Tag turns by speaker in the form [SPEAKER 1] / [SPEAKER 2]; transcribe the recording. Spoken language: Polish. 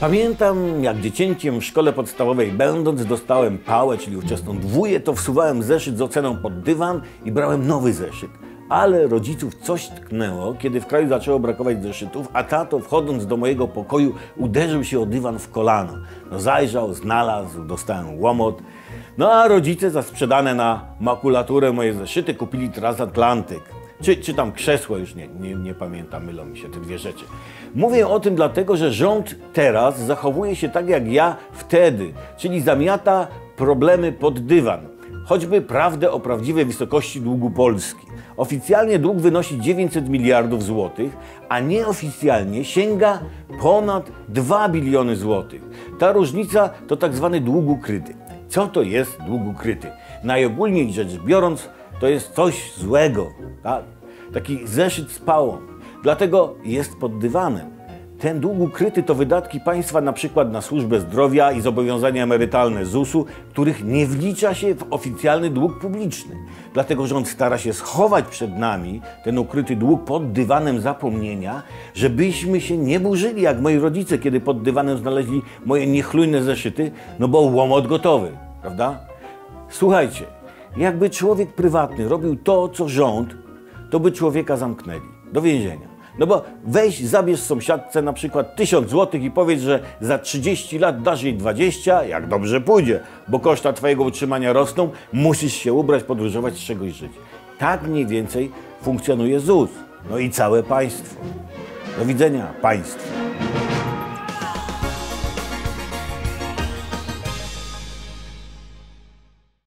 [SPEAKER 1] Pamiętam, jak dziecięciem w szkole podstawowej będąc, dostałem pałę, czyli ówczesną dwóję, to wsuwałem zeszyt z oceną pod dywan i brałem nowy zeszyt. Ale rodziców coś tknęło, kiedy w kraju zaczęło brakować zeszytów, a tato wchodząc do mojego pokoju uderzył się o dywan w kolano. No zajrzał, znalazł, dostałem łomot. No a rodzice za sprzedane na makulaturę moje zeszyty kupili transatlantyk. Czy, czy tam krzesło, już nie, nie, nie pamiętam, mylą mi się te dwie rzeczy. Mówię o tym dlatego, że rząd teraz zachowuje się tak jak ja wtedy, czyli zamiata problemy pod dywan. Choćby prawdę o prawdziwej wysokości długu Polski. Oficjalnie dług wynosi 900 miliardów złotych, a nieoficjalnie sięga ponad 2 biliony złotych. Ta różnica to tak zwany dług ukryty. Co to jest dług ukryty? Najogólniej rzecz biorąc, to jest coś złego, tak? taki zeszyt z pałą. Dlatego jest pod dywanem. Ten dług ukryty to wydatki państwa na przykład na służbę zdrowia i zobowiązania emerytalne ZUS-u, których nie wlicza się w oficjalny dług publiczny. Dlatego rząd stara się schować przed nami ten ukryty dług pod dywanem zapomnienia, żebyśmy się nie burzyli jak moi rodzice, kiedy pod dywanem znaleźli moje niechlujne zeszyty, no bo łomot gotowy, prawda? Słuchajcie, jakby człowiek prywatny robił to, co rząd, to by człowieka zamknęli do więzienia. No bo weź, zabierz sąsiadce na przykład 1000 złotych i powiedz, że za 30 lat dasz jej 20, jak dobrze pójdzie, bo koszta twojego utrzymania rosną, musisz się ubrać, podróżować, z czegoś żyć. Tak mniej więcej funkcjonuje ZUS, no i całe państwo. Do widzenia, państwo.